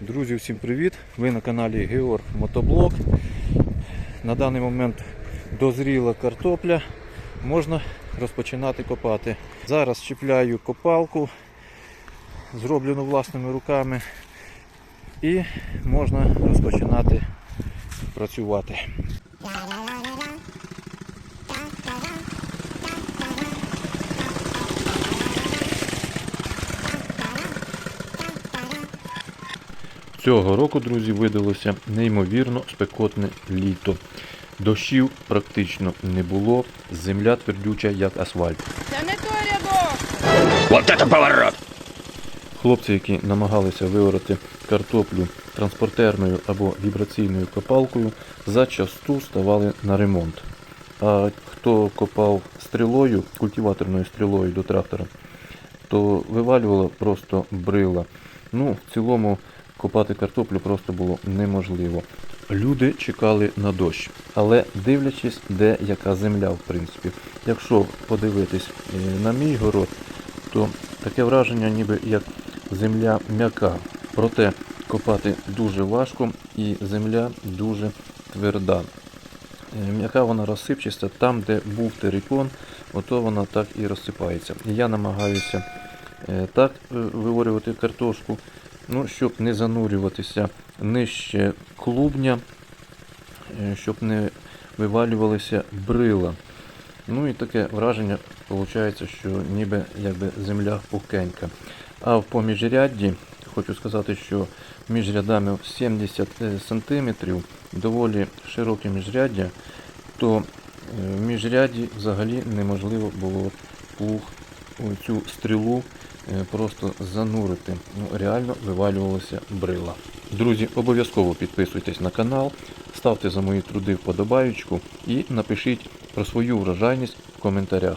Друзі, всім привіт! Ви на каналі Георг Мотоблок. На даний момент дозріла картопля, можна розпочинати копати. Зараз чіпляю копалку, зроблену власними руками, і можна розпочинати працювати. Цього року, друзі, видалося неймовірно спекотне літо. Дощів практично не було, земля твердюча, як асфальт. Це не той рядок. Вот это поворот! Хлопці, які намагалися виорати картоплю транспортерною або вібраційною копалкою, зачасту ставали на ремонт. А хто копав стрілою, культиваторною стрілою до трактора, то вивалювало просто брила. Ну, в цілому копати картоплю просто було неможливо. Люди чекали на дощ, але дивлячись, де яка земля, в принципі. Якщо подивитись е, на мій город, то таке враження, ніби як земля м'яка. Проте копати дуже важко і земля дуже тверда. Е, М'яка вона розсипчаста, там, де був терикон, ото вона так і розсипається. Я намагаюся е, так виворювати картошку, ну, щоб не занурюватися нижче клубня, е, щоб не вивалювалися брила. Ну і таке враження виходить, що ніби якби земля пухенька. А в поміжрядді хочу сказати, що між рядами 70 см доволі широке міжряддя, то е, в міжряді взагалі неможливо було плуг цю стрілу е, просто занурити. Ну, реально вивалювалося брила. Друзі, обов'язково підписуйтесь на канал, ставте за мої труди вподобаючку і напишіть про свою врожайність в коментарях.